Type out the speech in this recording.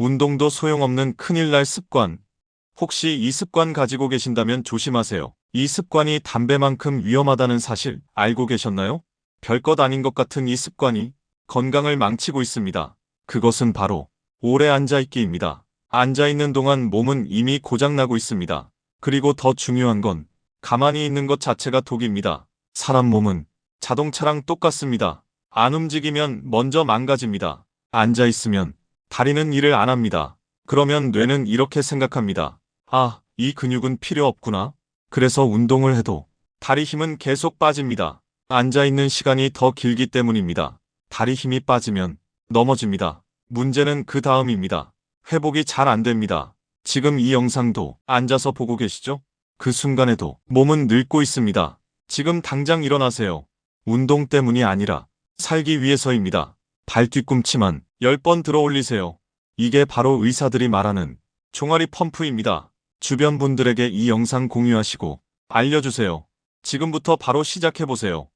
운동도 소용없는 큰일 날 습관. 혹시 이 습관 가지고 계신다면 조심하세요. 이 습관이 담배만큼 위험하다는 사실 알고 계셨나요? 별것 아닌 것 같은 이 습관이 건강을 망치고 있습니다. 그것은 바로 오래 앉아있기입니다. 앉아있는 동안 몸은 이미 고장나고 있습니다. 그리고 더 중요한 건 가만히 있는 것 자체가 독입니다. 사람 몸은 자동차랑 똑같습니다. 안 움직이면 먼저 망가집니다. 앉아있으면 다리는 일을 안 합니다. 그러면 뇌는 이렇게 생각합니다. 아, 이 근육은 필요 없구나. 그래서 운동을 해도 다리 힘은 계속 빠집니다. 앉아있는 시간이 더 길기 때문입니다. 다리 힘이 빠지면 넘어집니다. 문제는 그 다음입니다. 회복이 잘 안 됩니다. 지금 이 영상도 앉아서 보고 계시죠? 그 순간에도 몸은 늙고 있습니다. 지금 당장 일어나세요. 운동 때문이 아니라 살기 위해서입니다. 발 뒤꿈치만 10번 들어 올리세요. 이게 바로 의사들이 말하는 종아리 펌프입니다. 주변 분들에게 이 영상 공유하시고 알려주세요. 지금부터 바로 시작해보세요.